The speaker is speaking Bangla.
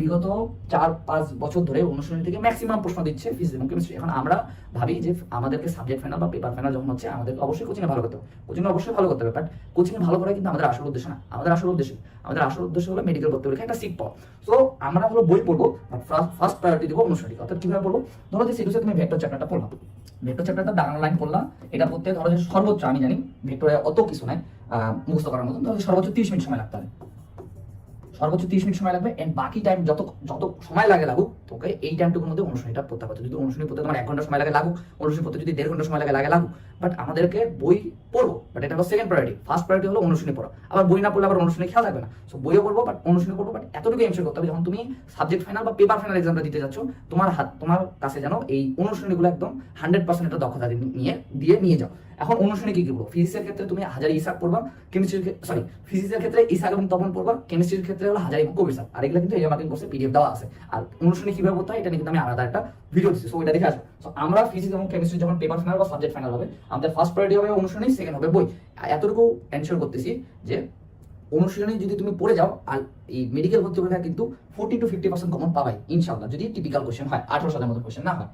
বিগত চার, পাঁচ বছর ধরে অনুশীলনী থেকে ম্যাক্সিমাম প্রশ্ন দিচ্ছে ফিজিক্স এবং কেমিস্ট্রি এখন আমরা ভাবি যে আমাদেরকে সাবজেক্ট ফাইনাল বা পেপার ফাইনাল যখন হচ্ছে আমাদের অবশ্যই কোচিংয়ে ভালো করতে হবে। কোচিংয়ে অবশ্যই ভালো করতে হবে বাট কোচিংয়ে ভালো করা কিন্তু আমাদের আসল উদ্দেশ্য না। আমাদের আসল উদ্দেশ্য, আমাদের আসল উদ্দেশ্য হলো মেডিকেল ভর্তি পরীক্ষা একটা সিট পাওয়া। সো আমরা হলো বই পড়ব ফার্স্ট প্রায়োরিটি দেবো অনুশীলনী অর্থাৎ কীভাবে পড়ব? ধরো যে সিরিজে তুমি ভেক্টর চ্যাপ্টারটা পড়লাম ভেক্টর চ্যাপ্টারটা দাঁড়ানো লাইন পড়লাম এটা পড়তে ধরো যে সর্বোচ্চ, আমি জানি ভেক্টরে অত কিছু নাই মুখস্থ করার মতন, ধরো সর্বোচ্চ তিরিশ মিনিট সময় লাগতে হবে সর্বোচ্চ তিরিশ মিনিট সময় লাগবে এন্ড বাকি টাইম যত যত সময় লাগে লাগুক, তোকে এই টাইমটুকুর মধ্যে অনুশীলনটা পড়তে হবে। যদি অনুশীলনী পড়তে তোমার এক ঘণ্টা সময় লাগে লাগুক, অনুশীলনী পড়তে যদি দেড় ঘণ্টা সময় লাগে লাগে লাগুক বাট আমাদেরকে বই পড়ব বাট এটা হলো সেকেন্ড প্রায়োরিটি ফার্স্ট প্রায়োরিটি হলো অনুশীলনী পড়া। আবার বই না পড়লে আবার অনুশীলনী খেয়াল থাকবে না। সো বইও পড়ব বাট অনুশীলনী পড়ব বাট এতটুকু এনশোর করতে হবে যখন তুমি সাবজেক্ট ফাইনাল বা পেপার ফাইনাল এক্সামটা দিতে যাচ্ছ, তোমার হাত তোমার কাছে যেন এই অনুশীলনীগুলো একদম হান্ড্রেড পার্সেন্ট একটা দক্ষতা নিয়ে দিয়ে নিয়ে যাও। এখন অনুশীলনী কি কি পড়ব? ফিজিক্সের ক্ষেত্রে তুমি হাজার ইসাক পড়বা কেমিস্ট্রির সরি ফিজিক্সের ক্ষেত্রে ইসাক এবং তপন পড়বা কেমিস্ট্রির ক্ষেত্রে হলো হাজার এবং কবির আর এগুলো কিন্তু এই মার্কিং কোর্সে পিডিএফ দেওয়া আছে। আর অনুশীলনী কীভাবে পড়তে হয় এটা নিয়ে কিন্তু আমি আলাদা একটা ভিডিও দিচ্ছি সো ওইটা দেখে আসব সো আমরা ফিজিক্স এবং কেমিস্ট্রি যখন পেপার ফাইনাল বা সাবজেক্ট ফাইনাল হবে, আমাদের ফার্স্ট প্রায়োরিটি হবে অনুশীলনী সেকেন্ড হবে বই। এতটুকু এনশোর করতেছি যে অনুশীলনী যদি তুমি পড়ে যাও, আর এই মেডিকেল ভর্তি পরীক্ষা কিন্তু forty two fifty percent common পাবাই ইনশাল্লাহ যদি টিপিক্যাল কোশ্চেন হয়, আঠারো সালের মতো কোশ্চেন না হয়।